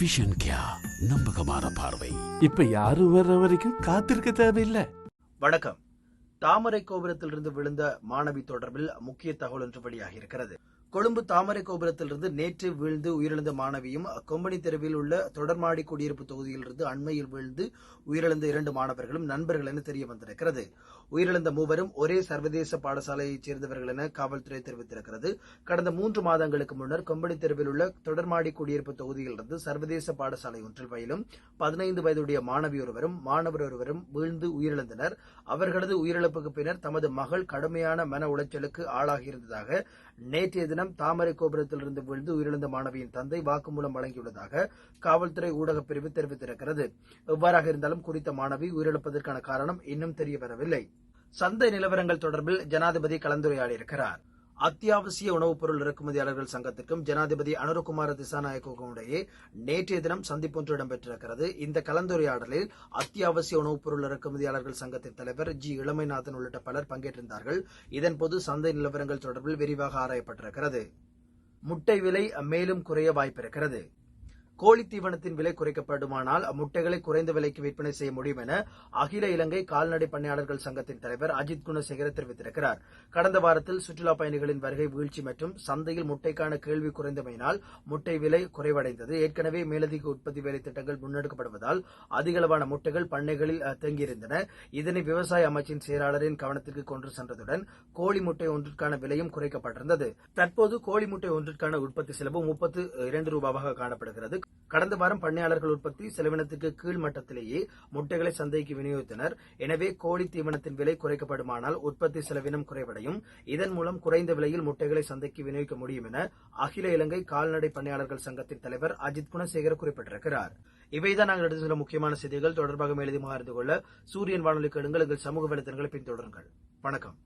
Vision கியா நம்பகமான பார்வை. இப்ப யாரும் வர்ற வரைக்கும் காத்திருக்க தேவையில்லை. வணக்கம். தாமரை கோபுரத்திலிருந்து விழுந்த மாணவி தொடர்பில் முக்கிய தகவல் ஒன்று வெளியாகி இருக்கிறது. கொழும்பு தாமரை கோபுரத்திலிருந்து நேற்று வீழ்ந்து உயிரிழந்த மாணவியும் கொம்பனி தெருவில் உள்ள தொடர்மாடி குடியிருப்பு தொகுதியிலிருந்து அண்மையில் வீழ்ந்து உயிரிழந்த இரண்டு மாணவர்களும் நண்பர்கள் என தெரிய வந்திருக்கிறது. உயிரிழந்த மூவரும் ஒரே சர்வதேச பாடசாலையைச் சேர்ந்தவர்கள் என காவல்துறை தெரிவித்திருக்கிறது. கடந்த மூன்று மாதங்களுக்கு முன்னர் கொம்பனி தெருவில் உள்ள தொடர்மாடி குடியிருப்பு தொகுதியிலிருந்து சர்வதேச பாடசாலை ஒன்றில் பயிலும் பதினைந்து வயதுடைய மாணவி ஒருவரும் மாணவர் ஒருவரும் வீழ்ந்து உயிரிழந்தனர். அவர்களது உயிரிழப்புக்கு பின்னர் தமது மகள் கடுமையான மன உளைச்சலுக்கு ஆளாகியிருந்ததாக நேற்றைய தினம் தாமரை கோபுரத்திலிருந்து விழுந்து உயிரிழந்த மாணவியின் தந்தை வாக்குமூலம் வழங்கியுள்ளதாக காவல்துறை ஊடகப் பிரிவு தெரிவித்திருக்கிறது. எவ்வாறாக இருந்தாலும் குறித்த மாணவி உயிரிழப்பதற்கான காரணம் இன்னும் தெரியவரவில்லை. சந்தை நிலவரங்கள் தொடர்பில் ஜனாதிபதி கலந்துரையாடியிருக்கிறார். அத்தியாவசிய உணவுப் பொருள் இறக்குமதியாளர்கள் சங்கத்திற்கும் ஜனாதிபதி அனுரகுமார திசாநாயக்கும் இடையே நேற்றைய தினம் சந்திப்பொன்று இடம்பெற்றிருக்கிறது. இந்த கலந்துரையாடலில் அத்தியாவசிய உணவுப் பொருள் இறக்குமதியாளர்கள் சங்கத்தின் தலைவர் ஜி. இளமைநாதன் உள்ளிட்ட பலர் பங்கேற்றிருந்தார்கள். இதன்போது சந்தை நிலவரங்கள் தொடர்பில் விரிவாக ஆராயப்பட்டிருக்கிறது. முட்டை விலை மேலும் குறைய வாய்ப்பிருக்கிறது. கோழி தீவனத்தின் விலை குறைக்கப்படுமானால் முட்டைகளை குறைந்த விலைக்கு விற்பனை செய்ய முடியும் என அகில இலங்கை கால்நடை பண்ணையாளர்கள் சங்கத்தின் தலைவர் அஜித் குணசேகர தெரிவித்திருக்கிறார். கடந்த வாரத்தில் சுற்றுலா பயணிகளின் வருகை வீழ்ச்சி மற்றும் சந்தையில் முட்டைக்கான கேள்வி குறைந்தமையினால் முட்டை விலை குறைவடைந்தது. ஏற்கனவே மேலதிக உற்பத்தி வேலை திட்டங்கள் முன்னெடுக்கப்படுவதால் அதிகளவான முட்டைகள் பண்ணைகளில் தேங்கியிருந்தன. இதனை விவசாய அமைச்சின் செயலாளரின் கவனத்திற்கு கொண்டு சென்றதுடன் கோழி முட்டை ஒன்றிற்கான விலையும் குறைக்கப்பட்டிருந்தது. தற்போது கோழி முட்டை ஒன்றிற்கான உற்பத்தி செலவு முப்பத்து இரண்டு ரூபாவாக காணப்படுகிறது. கடந்த வாரம் பண்ணையாளர்கள் உற்பத்தி செலவினத்துக்கு கீழ் மட்டத்திலேயே முட்டைகளை சந்தைக்கு விநியோகித்தனர். எனவே கோழி தீவனத்தின் விலை குறைக்கப்படுமானால் உற்பத்தி செலவினம் குறைவடையும். இதன் மூலம் குறைந்த விலையில் முட்டைகளை சந்தைக்கு விநியோகிக்க முடியும் என அகில இலங்கை கால்நடை பண்ணையாளர்கள் சங்கத்தின் தலைவர் அஜித் குணசேகர குறிப்பிட்டிருக்கிறார். இவைதான் நாங்கள் எடுத்து சில முக்கியமான செய்திகள். தொடர்பாக மேலதிகமாக அறிந்து கொள்ள சூரியன் வானொலி கேடுங்கள் எங்கள் சமூக வலைத்தளங்களை பின்தொடருங்கள். வணக்கம்.